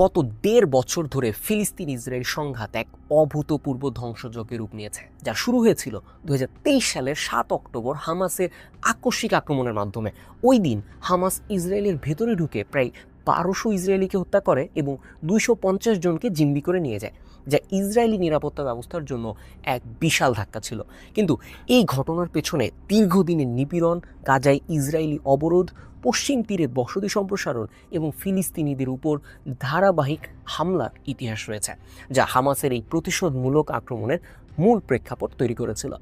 গত দেড় বছর ধরে ফিলিস্তিন ইসরায়েল সংঘাত এক অভূতপূর্ব ধ্বংসযজ্ঞের রূপ নিয়েছে, যা শুরু হয়েছিল দু হাজার তেইশ সালের সাত অক্টোবর হামাসের আকস্মিক আক্রমণের মাধ্যমে। ওই দিন হামাস ইসরায়েলের ভেতরে ঢুকে প্রায় বারোশো ইসরায়েলিকে হত্যা করে এবং দুইশো পঞ্চাশ জনকে জিম্মি করে নিয়ে যায়, যা ইসরায়েলি নিরাপত্তা ব্যবস্থার জন্য এক বিশাল ধাক্কা ছিল। কিন্তু এই ঘটনার পেছনে দীর্ঘদিনের নিপীড়ন, গাজায় ইসরায়েলি অবরোধ পশ্চিম তীরে বসতি সম্প্রসারণ এবং ফিলিস্তিনিদের উপর ধারাবাহিক হামলার ইতিহাস রয়েছে, যা হামাসের এই প্রতিশোধমূলক আক্রমণের মূল প্রেক্ষাপট তৈরি করেছিল।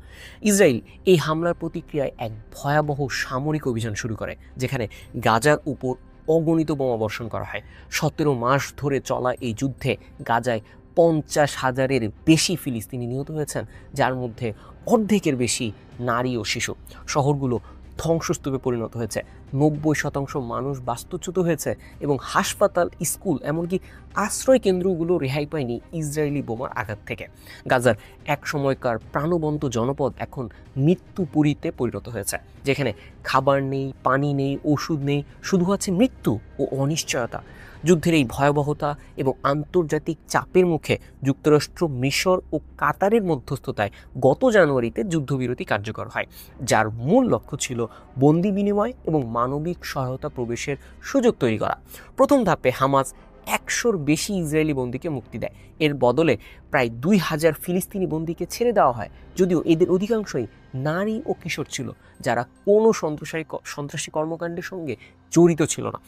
ইসরায়েল এই হামলার প্রতিক্রিয়ায় এক ভয়াবহ সামরিক অভিযান শুরু করে, যেখানে গাজার উপর অগণিত বোমা বর্ষণ করা হয়। সতেরো মাস ধরে চলা এই যুদ্ধে গাজায় পঞ্চাশ হাজারের বেশি ফিলিস্তিনি নিহত হয়েছেন, যার মধ্যে অর্ধেকের বেশি নারী ও শিশু। শহরগুলো ধ্বংসস্তূপে পরিণত হয়েছে নব্বই শতাংশ মানুষ বাস্তুচ্যুত হয়েছে এবং হাসপাতাল, স্কুল এমনকি আশ্রয় কেন্দ্রগুলো রেহাই পায়নি ইসরায়েলি বোমার আঘাত থেকে। গাজার এক সময়কার প্রাণবন্ত জনপদ এখন মৃত্যুপুরীতে পরিণত হয়েছে, যেখানে খাবার নেই, পানি নেই, ওষুধ নেই, শুধু আছে মৃত্যু ও অনিশ্চয়তা। যুদ্ধের এই ভয়াবহতা এবং আন্তর্জাতিক চাপের মুখে যুক্তরাষ্ট্র, মিশর ও কাতারের মধ্যস্থতায় গত জানুয়ারিতে যুদ্ধবিরতি কার্যকর হয়, যার মূল লক্ষ্য ছিল বন্দি বিনিময় এবং মানবিক সহায়তা প্রবেশের সুযোগ তৈরি করা। প্রথম ধাপে হামাজ একশোর বেশি ইসরায়েলি বন্দীকে মুক্তি দেয়। এর বদলে প্রায় দুই হাজার ফিলিস্তিনি বন্দীকে ছেড়ে দেওয়া হয়। যদিও এদের অধিকাংশই নারী ও কিশোর ছিল, যারা কোনো সন্ত্রাসী সন্ত্রাসী কর্মকাণ্ডের সঙ্গে জড়িত ছিল না।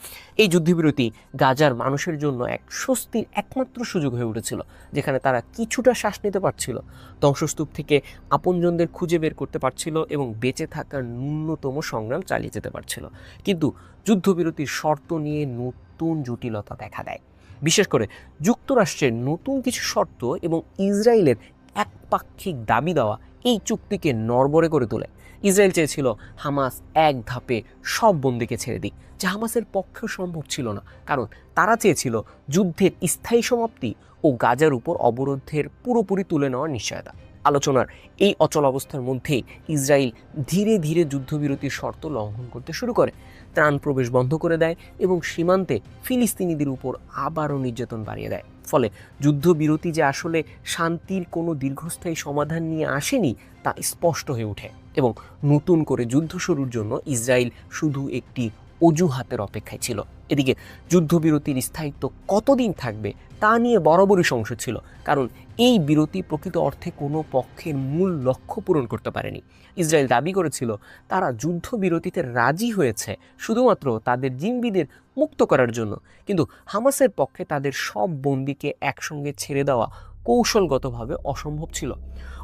এই যুদ্ধবিরতি গাজার মানুষের জন্য এক স্বস্তির একমাত্র সুযোগ হয়ে উঠেছিল, যেখানে তারা কিছুটা শ্বাস নিতে পারছিল, ধ্বংসস্তূপ থেকে আপনজনদের খুঁজে বের করতে পারছিল এবং বেঁচে থাকার ন্যূনতম সংগ্রাম চালিয়ে যেতে পারছিল। কিন্তু যুদ্ধবিরতির শর্ত নিয়ে নতুন জটিলতা দেখা দেয়। বিশেষ করে যুক্তরাষ্ট্রের নতুন কিছু শর্ত এবং ইসরায়েলের একপাক্ষিক দাবি দেওয়া এই চুক্তিকে নড়বড়ে করে তোলে। ইসরায়েল চেয়েছিল হামাস এক ধাপে সব বন্দিকে ছেড়ে দিক, যা হামাসের পক্ষেও সম্ভব ছিল না। কারণ তারা চেয়েছিল যুদ্ধের স্থায়ী সমাপ্তি ও গাজার উপর অবরোধের পুরোপুরি তুলে নেওয়ার নিশ্চয়তা। আলোচনার এই অচল অবস্থার মধ্যেই ইসরায়েল ধীরে ধীরে যুদ্ধবিরতির শর্ত লঙ্ঘন করতে শুরু করে। ত্রাণ প্রবেশ বন্ধ করে দেয় এবং সীমান্তে ফিলিস্তিনিদের উপর আবারও নির্যাতন বাড়িয়ে দেয়। ফলে যুদ্ধবিরতি যে আসলে শান্তির কোনো দীর্ঘস্থায়ী সমাধান নিয়ে আসেনি, তা স্পষ্ট হয়ে ওঠে। এবং নতুন করে যুদ্ধ শুরুর জন্য ইসরায়েল শুধু একটি অজুহাতের অপেক্ষায় ছিল। এদিকে যুদ্ধবিরতির স্থায়িত্ব কতদিন থাকবে তা নিয়ে বরাবরই সংশয় ছিল, কারণ এই বিরতি প্রকৃত অর্থে কোনো পক্ষের মূল লক্ষ্য পূরণ করতে পারেনি। ইসরায়েল দাবি করেছিল, তারা যুদ্ধবিরতিতে রাজি হয়েছে শুধুমাত্র তাদের জিম্বিদের মুক্ত করার জন্য। কিন্তু হামাসের পক্ষে তাদের সব বন্দিকে একসঙ্গে ছেড়ে দেওয়া কৌশলগতভাবে অসম্ভব ছিল।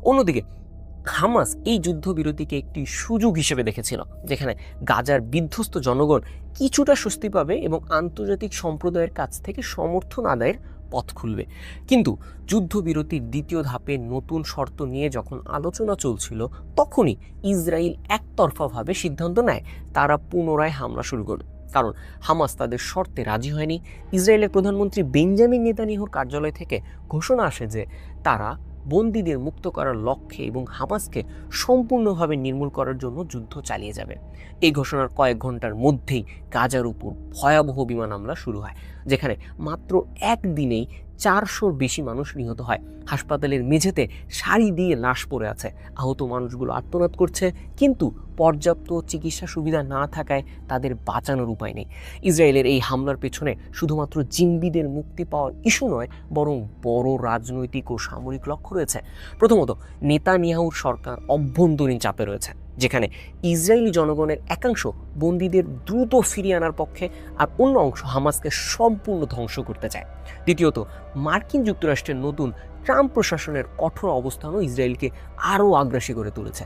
অন্যদিকে হামাস এই যুদ্ধবিরতিকে একটি সুযোগ হিসেবে দেখেছিল, যেখানে গাজার বিধ্বস্ত জনগণ কিছুটা স্বস্তি পাবে এবং আন্তর্জাতিক সম্প্রদায়ের কাছ থেকে সমর্থন আদায়ের পথ খুলবে। কিন্তু যুদ্ধবিরতির দ্বিতীয় ধাপে নতুন শর্ত নিয়ে যখন আলোচনা চলছিল, তখনই ইসরায়েল একতরফাভাবে সিদ্ধান্ত নেয়, তারা পুনরায় হামলা শুরু করবে। কারণ হামাস তাদের শর্তে রাজি হয়নি। ইসরায়েলের প্রধানমন্ত্রী বেঞ্জামিন নেতানিয়াহুর কার্যালয় থেকে ঘোষণা আসে যে তারা বন্দীদের মুক্ত করার লক্ষ্যে এবং হামাসকে সম্পূর্ণভাবে নির্মূল করার জন্য যুদ্ধ চালিয়ে যাবে। এই ঘোষণার কয়েক ঘণ্টার মধ্যেই গাজার উপর ভয়াবহ বিমান হামলা শুরু হয়। যেখানে মাত্র একদিনেই চারশোর বেশি মানুষ নিহত হয়। হাসপাতালের মেঝেতে শাড়ি দিয়ে লাশ পড়ে আছে। আহত মানুষগুলো আত্মনাদ করছে, কিন্তু পর্যাপ্ত চিকিৎসা সুবিধা না থাকায় তাদের বাঁচানোর উপায় নেই। ইসরায়েলের এই হামলার পেছনে শুধুমাত্র জিম্বিদের মুক্তি পাওয়ার ইস্যু নয়, বরং বড় রাজনৈতিক ও সামরিক লক্ষ্য রয়েছে। প্রথমত, নেতানিয়াহুর সরকার অভ্যন্তরীণ চাপে রয়েছে। যেখানে ইসরায়েলি জনগণের একাংশ বন্দীদের দ্রুত ফিরিয়ে আনার পক্ষে আর অন্য অংশ হামাসকে সম্পূর্ণ ধ্বংস করতে চায়। দ্বিতীয়ত, মার্কিন যুক্তরাষ্ট্রের নতুন ট্রাম্প প্রশাসনের কঠোর অবস্থানও ইসরায়েলকে আরও আগ্রাসী করে তুলেছে।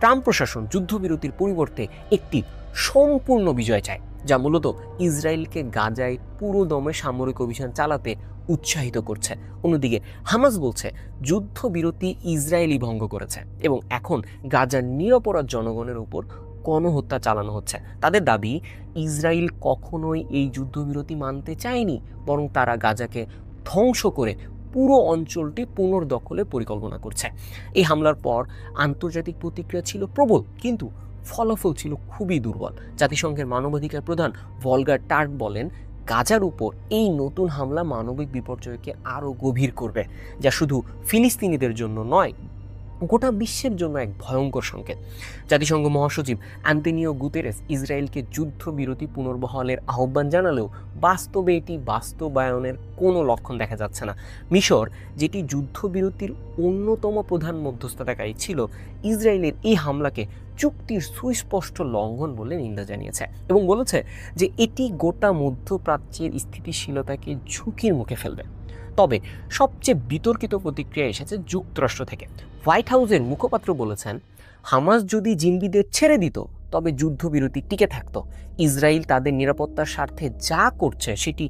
ট্রাম্প প্রশাসন যুদ্ধবিরতির পরিবর্তে একটি সম্পূর্ণ বিজয় চায়। যা মূলত ইসরায়েলকে গাজায় পুরো দমে সামরিক অভিযান চালাতে উৎসাহিত করছে। অন্যদিকে হামাস বলছে, যুদ্ধবিরতি ইসরায়েলই ভঙ্গ করেছে এবং এখন গাজার নিরপরাধ জনগণের উপর গণহত্যা চালানো হচ্ছে। তাদের দাবি, ইসরায়েল কখনোই এই যুদ্ধবিরতি মানতে চায়নি, বরং তারা গাজাকে ধ্বংস করে পুরো অঞ্চলটি পুনর্দখলের পরিকল্পনা করছে। এই হামলার পর আন্তর্জাতিক প্রতিক্রিয়া ছিল প্রবল, কিন্তু ফলাফল ছিল খুবই দুর্বল। জাতিসংঘের মানবাধিকার প্রধান ভলগার টার্ক বলেন, গাজার উপর এই নতুন হামলা মানবিক বিপর্যয়কে আরও গভীর করবে, যা শুধু ফিলিস্তিনিদের জন্য নয় গোটা বিশ্বের জন্য এক ভয়ঙ্কর সংকেত। জাতিসংঘ মহাসচিব অ্যান্টনিও গুতেরেস ইসরায়েলকে যুদ্ধবিরতি পুনর্বহালের আহ্বান জানালেও বাস্তবে এটি বাস্তবায়নের কোনো লক্ষণ দেখা যাচ্ছে না। মিশর, যেটি যুদ্ধবিরতির অন্যতম প্রধান মধ্যস্থতাকারী ছিল, ইসরায়েলের এই হামলাকে চুক্তির সুস্পষ্ট লঙ্ঘন বলে নিন্দা জানিয়েছে এবং বলেছে যে এটি গোটা মধ্যপ্রাচ্যের স্থিতিশীলতাকে ঝুঁকির মুখে ফেলবে। তবে সবচেয়ে বিতর্কিত প্রতিক্রিয়া এসেছে যুক্তরাষ্ট্র থেকে। হোয়াইট হাউসের মুখপাত্র বলেছেন, হামাস যদি জিম্বিদের ছেড়ে দিত, তবে যুদ্ধবিরতি টিকে থাকত। ইসরায়েল তাদের নিরাপত্তার স্বার্থে যা করছে সেটি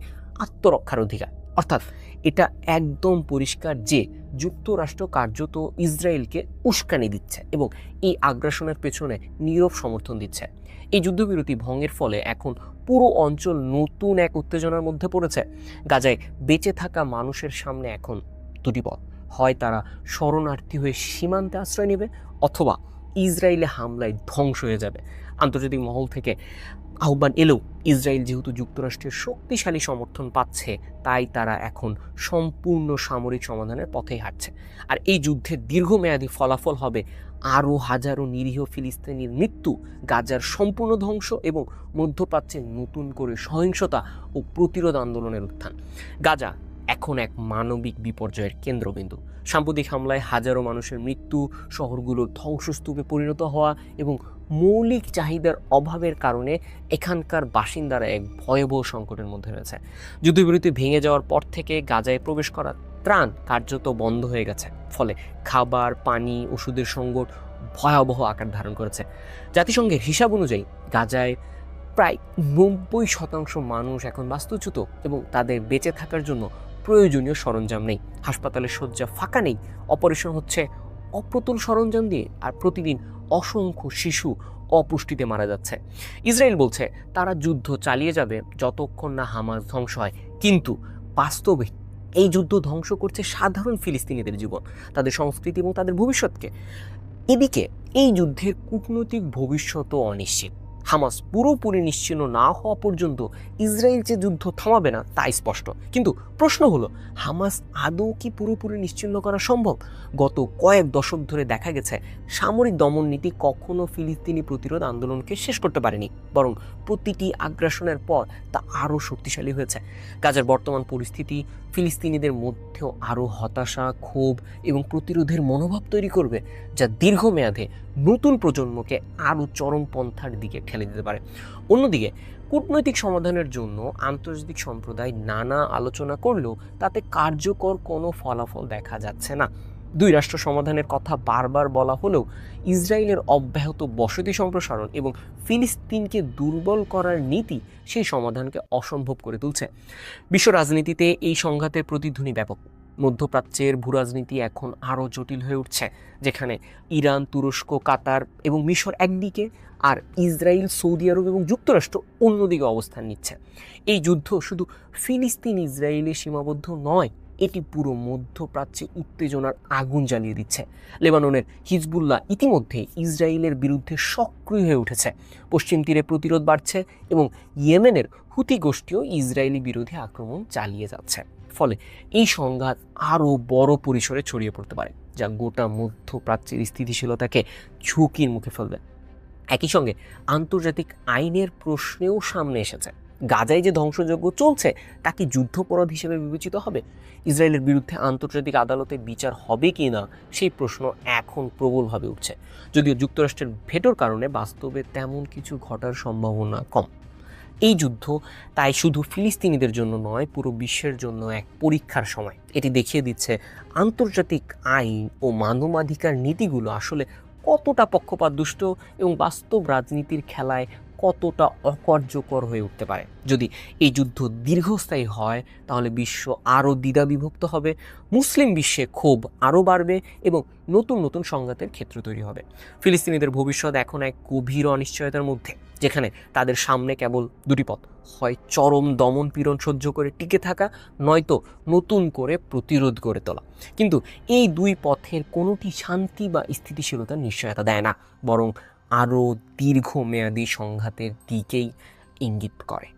আত্মরক্ষার অধিকার। অর্থাৎ এটা একদম পরিষ্কার যে যুক্তরাষ্ট্র কার্যত ইসরায়েলকে উস্কানি দিচ্ছে এবং এই আগ্রাসনের পেছনে নীরব সমর্থন দিচ্ছে। এই যুদ্ধবিরতি ভঙ্গের ফলে এখন পুরো অঞ্চল নতুন এক উত্তেজনার মধ্যে পড়েছে। গাজায় বেঁচে থাকা মানুষের সামনে এখন দুটি পথ। হয় তারা শরণার্থী হয়ে সীমান্তে আশ্রয় নেবে অথবা ইসরায়েলে হামলায় ধ্বংস হয়ে যাবে। আন্তর্জাতিক মহল থেকে আহ্বান এলেও ইসরায়েল যেহেতু যুক্তরাষ্ট্রের শক্তিশালী সমর্থন পাচ্ছে, তাই তারা এখন সম্পূর্ণ সামরিক সমাধানের পথেই হাঁটছে। আর এই যুদ্ধের দীর্ঘমেয়াদী ফলাফল হবে আরও হাজারো নিরীহ ফিলিস্তিনির মৃত্যু, গাজার সম্পূর্ণ ধ্বংস এবং মধ্যপ্রাচ্যের নতুন করে সহিংসতা ও প্রতিরোধ আন্দোলনের উত্থান। গাজা এখন এক মানবিক বিপর্যয়ের কেন্দ্রবিন্দু। সাম্প্রতিক হামলায় হাজারো মানুষের মৃত্যু, শহরগুলো ধ্বংসস্তূপে পরিণত হওয়া এবং মৌলিক চাহিদার অভাবের কারণে এখানকার বাসিন্দারা এক ভয়াবহ সংকটের মধ্যে রয়েছে। যুদ্ধবিরতি ভেঙে যাওয়ার পর থেকে গাজায় প্রবেশ করা ত্রাণ কার্যত বন্ধ হয়ে গেছে। ফলে খাবার, পানি, ওষুধের সংকট ভয়াবহ আকার ধারণ করেছে। জাতিসংঘের হিসাব অনুযায়ী গাজায় প্রায় নব্বই শতাংশ মানুষ এখন বাস্তুচ্যুত এবং তাদের বেঁচে থাকার জন্য প্রয়োজনীয় সরঞ্জাম নেই। হাসপাতালের শয্যা ফাঁকা নেই। অপারেশন হচ্ছে অপ্রতুল সরঞ্জাম দিয়ে আর প্রতিদিন অসংখ্য শিশু অপুষ্টিতে মারা যাচ্ছে। ইসরায়েল বলছে, তারা যুদ্ধ চালিয়ে যাবে যতক্ষণ না হামাস ধ্বংস হয়। কিন্তু বাস্তবে এই যুদ্ধ ধ্বংস করছে সাধারণ ফিলিস্তিনিদের জীবন, তাদের সংস্কৃতি এবং তাদের ভবিষ্যৎকে। এদিকে এই যুদ্ধের কূটনৈতিক ভবিষ্যতও অনিশ্চিত। হামাস পুরোপুরি নিশ্চিন্ন না হওয়া পর্যন্ত ইসরায়েল যে যুদ্ধ থামাবে না তা স্পষ্ট। কিন্তু প্রশ্ন হলো, হামাস আদৌ কি পুরোপুরি নিশ্চিন্ন করা সম্ভব? গত কয়েক দশক ধরে দেখা গেছে, সামরিক দমন নীতি কখনো ফিলিস্তিনি প্রতিরোধ আন্দোলনকে শেষ করতে পারেনি, বরং প্রতিটি আগ্রাসনের পর তা আরও শক্তিশালী হয়েছে। গাজার বর্তমান পরিস্থিতি, ফিলিস্তিনিদের মধ্যেও আরও হতাশা, ক্ষোভ এবং প্রতিরোধের মনোভাব তৈরি করবে, যা দীর্ঘমেয়াদে নতুন প্রজন্মকে আরও চরম পন্থার দিকে ঠেলে দিতে পারে। অন্যদিকে, কূটনৈতিক সমাধানের জন্য আন্তর্জাতিক সম্প্রদায় নানা আলোচনা করলেও তাতে কার্যকর কোনো ফলাফল দেখা যাচ্ছে না। দুই রাষ্ট্র সমাধানের কথা বারবার বলা হলেও ইসরায়েলের অব্যাহত বসতি সম্প্রসারণ এবং ফিলিস্তিনকে দুর্বল করার নীতি সেই সমাধানকে অসম্ভব করে তুলছে। বিশ্ব রাজনীতিতে এই সংঘাতের প্রতিধ্বনি ব্যাপক। মধ্যপ্রাচ্যের ভূরাজনীতি এখন আরও জটিল হয়ে উঠছে, যেখানে ইরান, তুরস্ক, কাতার এবং মিশর একদিকে আর ইসরায়েল, সৌদি আরব এবং যুক্তরাষ্ট্র অন্যদিকে অবস্থান নিচ্ছে। এই যুদ্ধ শুধু ফিলিস্তিন, ইসরায়েলে সীমাবদ্ধ নয়, এটি পুরো মধ্যপ্রাচ্যে উত্তেজনার আগুন জ্বালিয়ে দিচ্ছে। লেবাননের হিজবুল্লাহ ইতিমধ্যে ইসরায়েলের বিরুদ্ধে সক্রিয় হয়ে উঠেছে। পশ্চিম তীরে প্রতিরোধ বাড়ছে এবং ইয়েমেনের হুতি গোষ্ঠীও ইসরায়েলি বিরোধী আক্রমণ চালিয়ে যাচ্ছে। ফলে এই সংঘাত আরও বড় পরিসরে ছড়িয়ে পড়তে পারে, যা গোটা মধ্যপ্রাচ্যের স্থিতিশীলতাকে ঝুঁকির মুখে ফেলবে। একই সঙ্গে আন্তর্জাতিক আইনের প্রশ্নেও সামনে এসেছে। গাজায় যে ধ্বংসযজ্ঞ চলছে, তা কি যুদ্ধপরাধ হিসেবে বিবেচিত হবে? ইসরায়েলের বিরুদ্ধে আন্তর্জাতিক আদালতে বিচার হবে কি না, সেই প্রশ্ন এখন প্রবলভাবে উঠছে। যদিও যুক্তরাষ্ট্রের ভেটোর কারণে বাস্তবে তেমন কিছু ঘটার সম্ভাবনা কম। এই যুদ্ধ তাই শুধু ফিলিস্তিনিদের জন্য নয়, পুরো বিশ্বের জন্য এক পরীক্ষার সময়। এটি দেখিয়ে দিচ্ছে আন্তর্জাতিক আইন ও মানবাধিকার নীতিগুলো আসলে কতটা পক্ষপাত দুষ্ট এবং বাস্তব রাজনীতির খেলায় কতটা অকার্যকর হয়ে উঠতে পারে। যদি এই যুদ্ধ দীর্ঘস্থায়ী হয়, তাহলে বিশ্ব আরও দ্বিধা বিভক্ত হবে, মুসলিম বিশ্বে ক্ষোভ আরও বাড়বে এবং নতুন নতুন সংঘাতের ক্ষেত্র তৈরি হবে। ফিলিস্তিনিদের ভবিষ্যৎ এখন এক গভীর অনিশ্চয়তার মধ্যে, যেখানে তাদের সামনে কেবল দুটি পথ, হয় চরম দমন পীড়ন সহ্য করে টিকে থাকা, নয়তো নতুন করে প্রতিরোধ গড়ে তোলা। কিন্তু এই দুই পথের কোনোটি শান্তি বা স্থিতিশীলতার নিশ্চয়তা দেয় না, বরং আরও দীর্ঘমেয়াদী সংঘাতের দিকেই ইঙ্গিত করে।